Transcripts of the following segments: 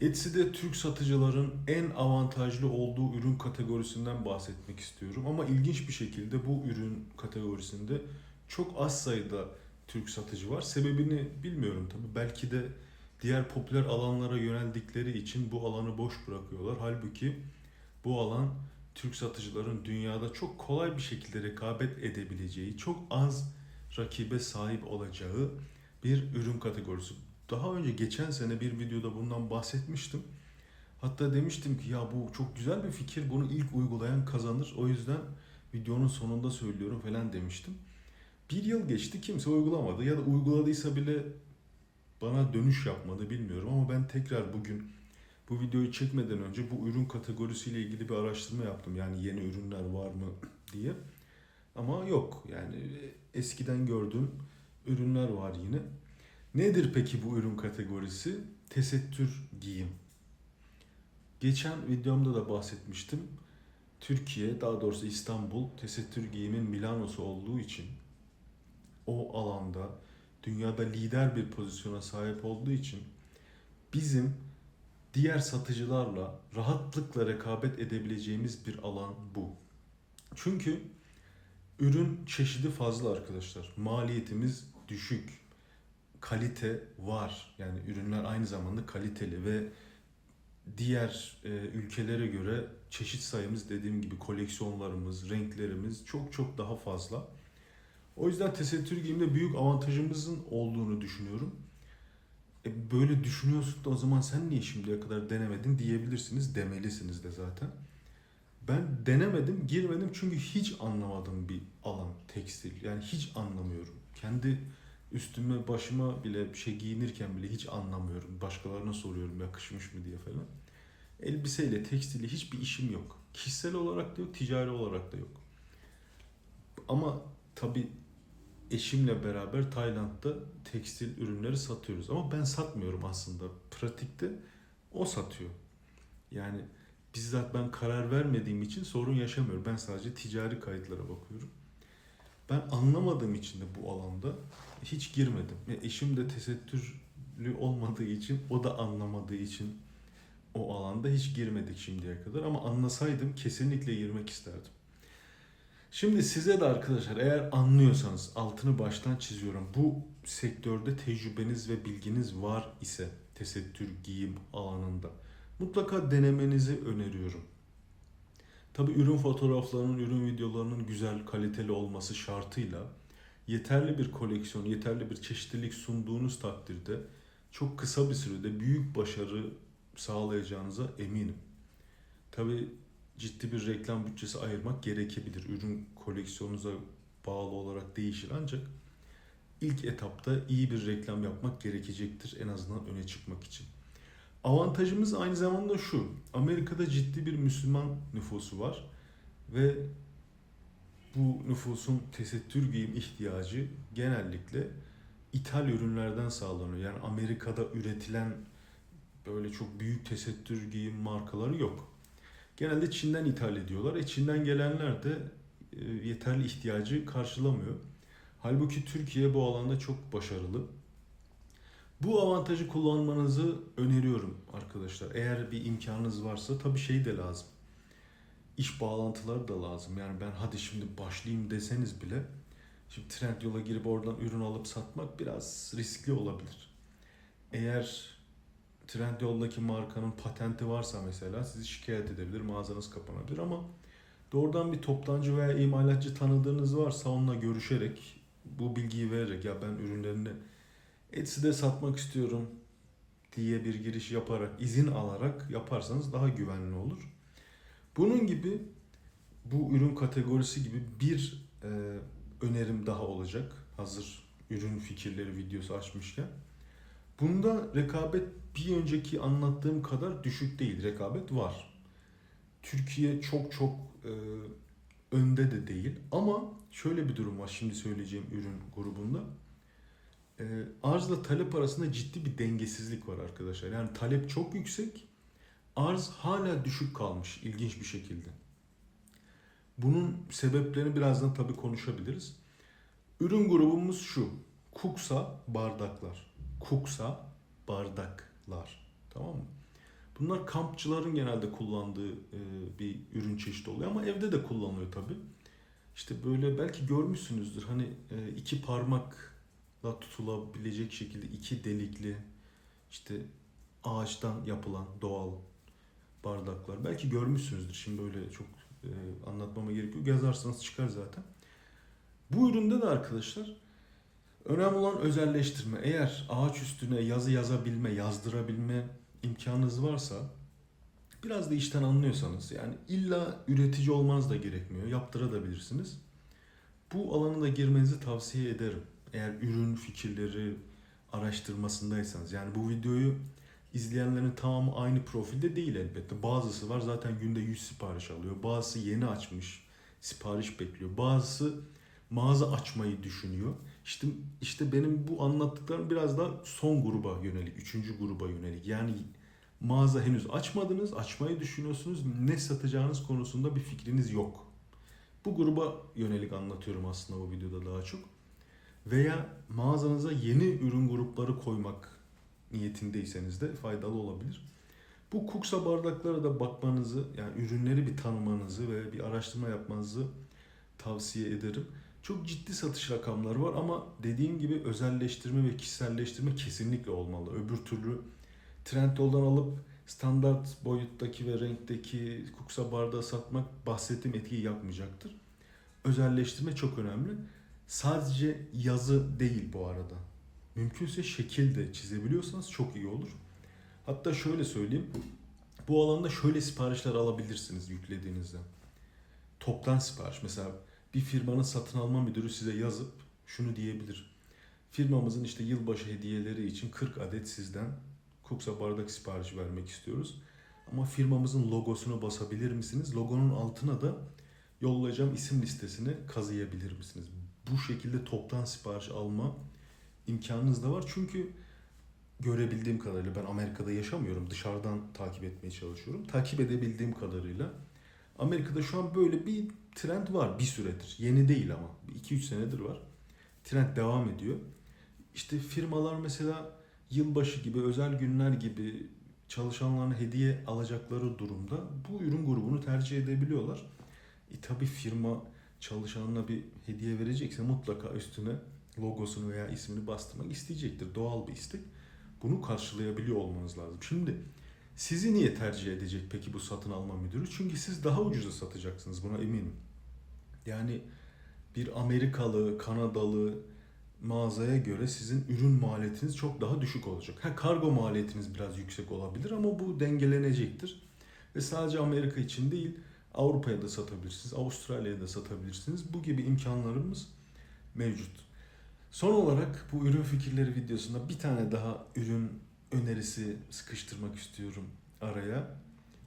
Etsy'de Türk satıcıların en avantajlı olduğu ürün kategorisinden bahsetmek istiyorum. Ama ilginç bir şekilde bu ürün kategorisinde çok az sayıda Türk satıcı var. Sebebini bilmiyorum tabii. Belki de diğer popüler alanlara yöneldikleri için bu alanı boş bırakıyorlar. Halbuki bu alan Türk satıcıların dünyada çok kolay bir şekilde rekabet edebileceği, çok az rakibe sahip olacağı bir ürün kategorisi. Daha önce geçen sene bir videoda bundan bahsetmiştim. Hatta demiştim ki ya bu çok güzel bir fikir. Bunu ilk uygulayan kazanır. O yüzden videonun sonunda söylüyorum falan demiştim. Bir yıl geçti kimse uygulamadı ya da uyguladıysa bile bana dönüş yapmadı bilmiyorum ama ben tekrar bugün bu videoyu çekmeden önce bu ürün kategorisiyle ilgili bir araştırma yaptım. Yani yeni ürünler var mı diye. Ama yok yani eskiden gördüğüm ürünler var yine. Nedir peki bu ürün kategorisi? Tesettür giyim. Geçen videomda da bahsetmiştim. Türkiye, daha doğrusu İstanbul tesettür giyimin Milano'su olduğu için o alanda dünyada lider bir pozisyona sahip olduğu için bizim diğer satıcılarla rahatlıkla rekabet edebileceğimiz bir alan bu. Çünkü ürün çeşidi fazla arkadaşlar. Maliyetimiz düşük. Kalite var. Yani ürünler aynı zamanda kaliteli ve diğer e, ülkelere göre çeşit sayımız dediğim gibi koleksiyonlarımız, renklerimiz çok çok daha fazla. O yüzden tesettür giyimde büyük avantajımızın olduğunu düşünüyorum. E, böyle düşünüyorsun da o zaman sen niye şimdiye kadar denemedin diyebilirsiniz. Demelisiniz de zaten. Ben denemedim, girmedim çünkü hiç anlamadığım bir alan tekstil. Yani hiç anlamıyorum. Kendi üstüme, başıma bile bir şey giyinirken bile hiç anlamıyorum. Başkalarına soruyorum yakışmış mı diye falan. Elbiseyle, tekstille hiçbir işim yok. Kişisel olarak da yok, ticari olarak da yok. Ama tabii eşimle beraber Tayland'da tekstil ürünleri satıyoruz. Ama ben satmıyorum aslında. Pratikte o satıyor. Yani bizzat ben karar vermediğim için sorun yaşamıyorum. Ben sadece ticari kayıtlara bakıyorum. Ben anlamadığım için de bu alanda hiç girmedim. Ve eşim de tesettürlü olmadığı için, o da anlamadığı için o alanda hiç girmedik şimdiye kadar. Ama anlasaydım kesinlikle girmek isterdim. Şimdi size de arkadaşlar eğer anlıyorsanız altını baştan çiziyorum. Bu sektörde tecrübeniz ve bilginiz var ise tesettür giyim alanında mutlaka denemenizi öneriyorum. Tabi ürün fotoğraflarının, ürün videolarının güzel, kaliteli olması şartıyla yeterli bir koleksiyon, yeterli bir çeşitlilik sunduğunuz takdirde çok kısa bir sürede büyük başarı sağlayacağınıza eminim. Tabi ciddi bir reklam bütçesi ayırmak gerekebilir. Ürün koleksiyonunuza bağlı olarak değişir ancak ilk etapta iyi bir reklam yapmak gerekecektir en azından öne çıkmak için. Avantajımız aynı zamanda şu. Amerika'da ciddi bir Müslüman nüfusu var ve bu nüfusun tesettür giyim ihtiyacı genellikle ithal ürünlerden sağlanıyor. Yani Amerika'da üretilen böyle çok büyük tesettür giyim markaları yok. Genelde Çin'den ithal ediyorlar. E Çin'den gelenler de e, yeterli ihtiyacı karşılamıyor. Halbuki Türkiye bu alanda çok başarılı. Bu avantajı kullanmanızı öneriyorum arkadaşlar. Eğer bir imkanınız varsa tabii şey de lazım. İş bağlantıları da lazım. Yani ben hadi şimdi başlayayım deseniz bile şimdi trend yola girip oradan ürün alıp satmak biraz riskli olabilir. Eğer Trendyol'daki markanın patenti varsa mesela sizi şikayet edebilir, mağazanız kapanabilir ama doğrudan bir toptancı veya imalatçı tanıdığınız varsa onunla görüşerek bu bilgiyi vererek ya ben ürünlerini Etsy'de satmak istiyorum diye bir giriş yaparak, izin alarak yaparsanız daha güvenli olur. Bunun gibi bu ürün kategorisi gibi bir e, önerim daha olacak. Hazır ürün fikirleri videosu açmışken. Bunda rekabet bir önceki anlattığım kadar düşük değil. Rekabet var. Türkiye çok çok e, önde de değil. Ama şöyle bir durum var şimdi söyleyeceğim ürün grubunda. E, arzla talep arasında ciddi bir dengesizlik var arkadaşlar. Yani talep çok yüksek. Arz hala düşük kalmış ilginç bir şekilde. Bunun sebeplerini birazdan tabii konuşabiliriz. Ürün grubumuz şu. Kuksa bardaklar. Kuksa bardaklar. Tamam mı? Bunlar kampçıların genelde kullandığı e, bir ürün çeşidi oluyor ama evde de kullanılıyor tabi. İşte böyle belki görmüşsünüzdür hani e, iki parmakla tutulabilecek şekilde iki delikli işte ağaçtan yapılan doğal bardaklar. Belki görmüşsünüzdür. Şimdi böyle çok e, anlatmama gerek yok. Yazarsanız çıkar zaten. Bu üründe de arkadaşlar önemli olan özelleştirme. Eğer ağaç üstüne yazı yazabilme, yazdırabilme imkanınız varsa biraz da işten anlıyorsanız yani illa üretici olmanız da gerekmiyor. Yaptırabilirsiniz. Bu alana da girmenizi tavsiye ederim. Eğer ürün fikirleri araştırmasındaysanız. Yani bu videoyu izleyenlerin tamamı aynı profilde değil elbette. Bazısı var zaten günde 100 sipariş alıyor. Bazısı yeni açmış, sipariş bekliyor. Bazısı mağaza açmayı düşünüyor. İşte işte benim bu anlattıklarım biraz da son gruba yönelik, üçüncü gruba yönelik. Yani mağaza henüz açmadınız, açmayı düşünüyorsunuz. Ne satacağınız konusunda bir fikriniz yok. Bu gruba yönelik anlatıyorum aslında bu videoda daha çok. Veya mağazanıza yeni ürün grupları koymak niyetindeyseniz de faydalı olabilir. Bu kuksa bardaklara da bakmanızı, yani ürünleri bir tanımanızı ve bir araştırma yapmanızı tavsiye ederim. Çok ciddi satış rakamları var ama dediğim gibi özelleştirme ve kişiselleştirme kesinlikle olmalı. Öbür türlü Trendyol'dan alıp standart boyuttaki ve renkteki kuksa bardağı satmak bahsettiğim etkiyi yapmayacaktır. Özelleştirme çok önemli. Sadece yazı değil bu arada. Mümkünse şekil de çizebiliyorsanız çok iyi olur. Hatta şöyle söyleyeyim. Bu alanda şöyle siparişler alabilirsiniz yüklediğinizde. Toptan sipariş. Mesela bir firmanın satın alma müdürü size yazıp şunu diyebilir. Firmamızın işte yılbaşı hediyeleri için 40 adet sizden kuksa bardak siparişi vermek istiyoruz. Ama firmamızın logosunu basabilir misiniz? Logonun altına da yollayacağım isim listesini kazıyabilir misiniz? Bu şekilde toptan sipariş alma imkanınız da var. Çünkü görebildiğim kadarıyla ben Amerika'da yaşamıyorum. Dışarıdan takip etmeye çalışıyorum. Takip edebildiğim kadarıyla Amerika'da şu an böyle bir trend var bir süredir. Yeni değil ama 2-3 senedir var. Trend devam ediyor. İşte firmalar mesela yılbaşı gibi, özel günler gibi çalışanlarına hediye alacakları durumda bu ürün grubunu tercih edebiliyorlar. E tabi firma çalışanına bir hediye verecekse mutlaka üstüne logosunu veya ismini bastırmak isteyecektir. Doğal bir istek. Bunu karşılayabiliyor olmanız lazım. Şimdi sizi niye tercih edecek peki bu satın alma müdürü? Çünkü siz daha ucuza satacaksınız buna eminim. Yani bir Amerikalı, Kanadalı mağazaya göre sizin ürün maliyetiniz çok daha düşük olacak. Ha kargo maliyetiniz biraz yüksek olabilir ama bu dengelenecektir. Ve sadece Amerika için değil, Avrupa'ya da satabilirsiniz, Avustralya'ya da satabilirsiniz. Bu gibi imkanlarımız mevcut. Son olarak bu ürün fikirleri videosunda bir tane daha ürün önerisi sıkıştırmak istiyorum araya.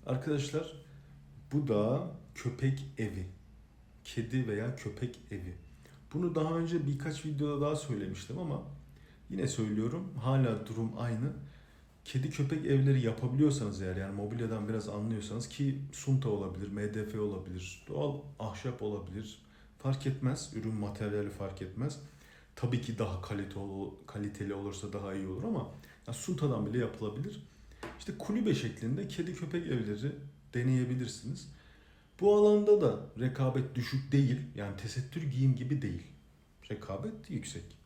Arkadaşlar bu da köpek evi. Kedi veya köpek evi. Bunu daha önce birkaç videoda daha söylemiştim ama yine söylüyorum. Hala durum aynı. Kedi köpek evleri yapabiliyorsanız eğer yani mobilyadan biraz anlıyorsanız ki sunta olabilir, MDF olabilir, doğal ahşap olabilir. Fark etmez. Ürün materyali fark etmez. Tabii ki daha kaliteli, olursa daha iyi olur ama yani suntadan bile yapılabilir. İşte kulübe şeklinde kedi köpek evleri deneyebilirsiniz. Bu alanda da rekabet düşük değil. Yani tesettür giyim gibi değil. Rekabet yüksek.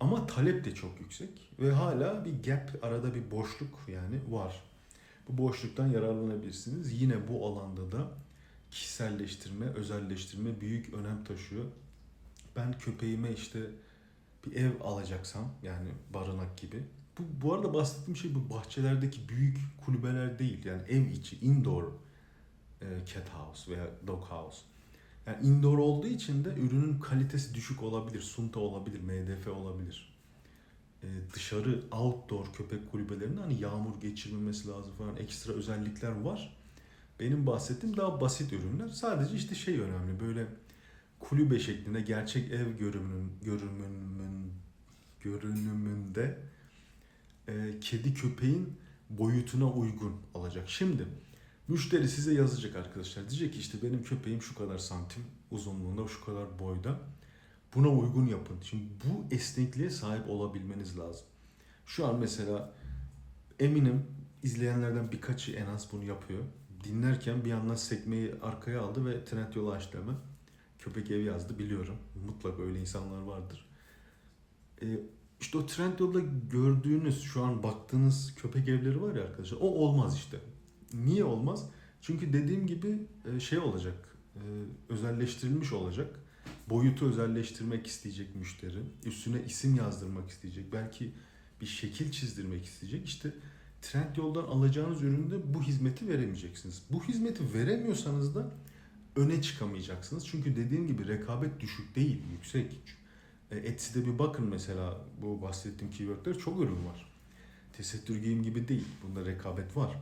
Ama talep de çok yüksek ve hala bir gap, arada bir boşluk yani var. Bu boşluktan yararlanabilirsiniz. Yine bu alanda da kişiselleştirme, özelleştirme büyük önem taşıyor. Ben köpeğime işte bir ev alacaksam yani barınak gibi. Bu, bu arada bahsettiğim şey bu bahçelerdeki büyük kulübeler değil. Yani ev içi, indoor e, cat house veya dog house. Yani indoor olduğu için de ürünün kalitesi düşük olabilir. Sunta olabilir, MDF olabilir. E, dışarı outdoor köpek kulübelerinde hani yağmur geçirmemesi lazım falan ekstra özellikler var. Benim bahsettiğim daha basit ürünler. Sadece işte şey önemli böyle kulübe şeklinde gerçek ev görünümün, görünümün görünümünde e, kedi köpeğin boyutuna uygun olacak. Şimdi müşteri size yazacak arkadaşlar. Diyecek ki işte benim köpeğim şu kadar santim uzunluğunda, şu kadar boyda. Buna uygun yapın. Şimdi bu esnekliğe sahip olabilmeniz lazım. Şu an mesela eminim izleyenlerden birkaçı en az bunu yapıyor. Dinlerken bir yandan sekmeyi arkaya aldı ve trend yolu açtı hemen. Köpek evi yazdı biliyorum. Mutlaka öyle insanlar vardır. Ee, işte o trend yolda gördüğünüz şu an baktığınız köpek evleri var ya arkadaşlar o olmaz işte. Niye olmaz? Çünkü dediğim gibi e, şey olacak. e, Özelleştirilmiş olacak. Boyutu özelleştirmek isteyecek müşteri. Üstüne isim yazdırmak isteyecek. Belki bir şekil çizdirmek isteyecek. İşte trend yoldan alacağınız üründe bu hizmeti veremeyeceksiniz. Bu hizmeti veremiyorsanız da öne çıkamayacaksınız. Çünkü dediğim gibi rekabet düşük değil, yüksek. E, Etsy'de bir bakın mesela bu bahsettiğim keywordler çok ürün var. Tesettür giyim gibi değil. Bunda rekabet var.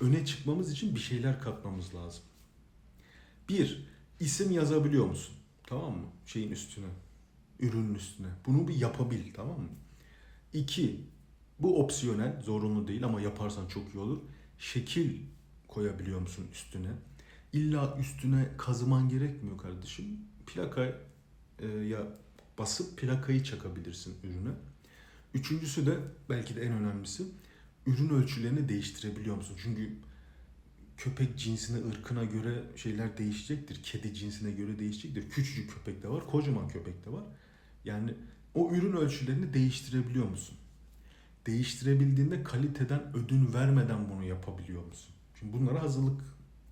Öne çıkmamız için bir şeyler katmamız lazım. Bir, isim yazabiliyor musun? Tamam mı? Şeyin üstüne. Ürünün üstüne. Bunu bir yapabil tamam mı? İki, bu opsiyonel, zorunlu değil ama yaparsan çok iyi olur. Şekil koyabiliyor musun üstüne? İlla üstüne kazıman gerekmiyor kardeşim. Plaka e, ya basıp plakayı çakabilirsin ürüne. Üçüncüsü de belki de en önemlisi ürün ölçülerini değiştirebiliyor musun? Çünkü köpek cinsine, ırkına göre şeyler değişecektir. Kedi cinsine göre değişecektir. Küçücük köpek de var, kocaman köpek de var. Yani o ürün ölçülerini değiştirebiliyor musun? Değiştirebildiğinde kaliteden ödün vermeden bunu yapabiliyor musun? Şimdi bunlara hazırlık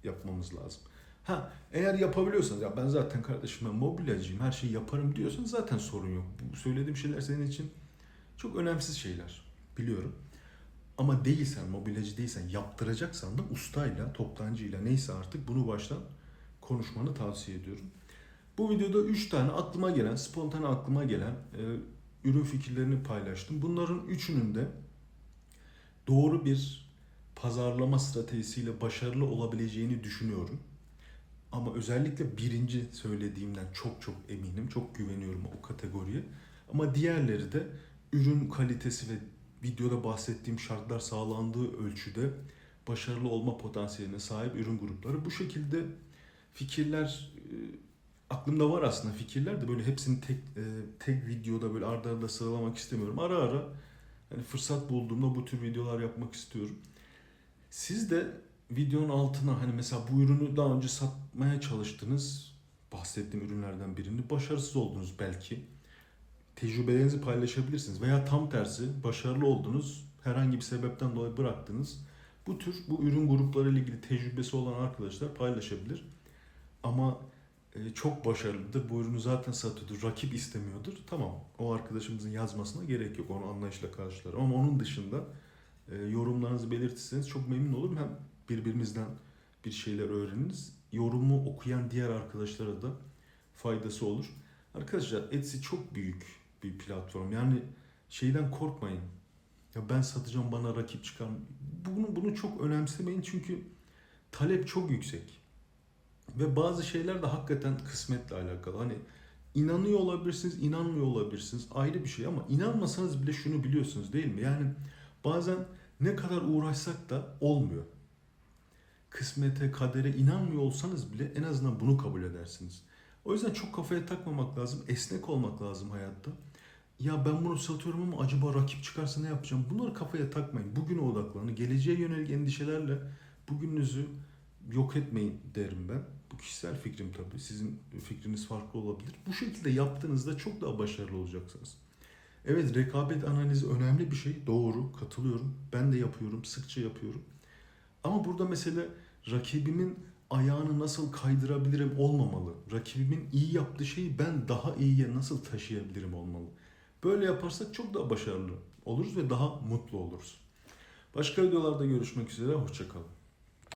yapmamız lazım. Ha eğer yapabiliyorsanız ya ben zaten kardeşim ben mobilyacıyım her şeyi yaparım diyorsan zaten sorun yok. Bu söylediğim şeyler senin için çok önemsiz şeyler biliyorum. Ama değilsen, mobilyacı değilsen, yaptıracaksan da ustayla, toptancıyla neyse artık bunu baştan konuşmanı tavsiye ediyorum. Bu videoda 3 tane aklıma gelen, spontane aklıma gelen e, ürün fikirlerini paylaştım. Bunların üçünün de doğru bir pazarlama stratejisiyle başarılı olabileceğini düşünüyorum. Ama özellikle birinci söylediğimden çok çok eminim, çok güveniyorum o kategoriye. Ama diğerleri de ürün kalitesi ve videoda bahsettiğim şartlar sağlandığı ölçüde başarılı olma potansiyeline sahip ürün grupları. Bu şekilde fikirler e, aklımda var aslında fikirler de böyle hepsini tek e, tek videoda böyle arda arda sıralamak istemiyorum. Ara ara hani fırsat bulduğumda bu tür videolar yapmak istiyorum. Siz de videonun altına hani mesela bu ürünü daha önce satmaya çalıştınız. Bahsettiğim ürünlerden birini başarısız oldunuz belki. Tecrübelerinizi paylaşabilirsiniz veya tam tersi başarılı oldunuz. Herhangi bir sebepten dolayı bıraktınız. Bu tür bu ürün grupları ile ilgili tecrübesi olan arkadaşlar paylaşabilir. Ama e, çok başarılıdır. Bu ürünü zaten satıyordur. Rakip istemiyordur. Tamam. O arkadaşımızın yazmasına gerek yok. Onu anlayışla karşılarım. Ama onun dışında e, yorumlarınızı belirtirseniz çok memnun olurum. Hem birbirimizden bir şeyler öğreniriz. Yorumu okuyan diğer arkadaşlara da faydası olur. Arkadaşlar Etsy çok büyük bir platform. Yani şeyden korkmayın. Ya ben satacağım bana rakip çıkar. Bunu bunu çok önemsemeyin çünkü talep çok yüksek. Ve bazı şeyler de hakikaten kısmetle alakalı. Hani inanıyor olabilirsiniz, inanmıyor olabilirsiniz. Ayrı bir şey ama inanmasanız bile şunu biliyorsunuz değil mi? Yani bazen ne kadar uğraşsak da olmuyor. Kısmete, kadere inanmıyor olsanız bile en azından bunu kabul edersiniz. O yüzden çok kafaya takmamak lazım. Esnek olmak lazım hayatta. Ya ben bunu satıyorum ama acaba rakip çıkarsa ne yapacağım? Bunları kafaya takmayın. Bugüne odaklanın. Geleceğe yönelik endişelerle bugününüzü yok etmeyin derim ben. Bu kişisel fikrim tabii. Sizin fikriniz farklı olabilir. Bu şekilde yaptığınızda çok daha başarılı olacaksınız. Evet rekabet analizi önemli bir şey. Doğru, katılıyorum. Ben de yapıyorum, sıkça yapıyorum. Ama burada mesele rakibimin ayağını nasıl kaydırabilirim olmamalı. Rakibimin iyi yaptığı şeyi ben daha iyiye nasıl taşıyabilirim olmalı. Böyle yaparsak çok daha başarılı oluruz ve daha mutlu oluruz. Başka videolarda görüşmek üzere, hoşçakalın.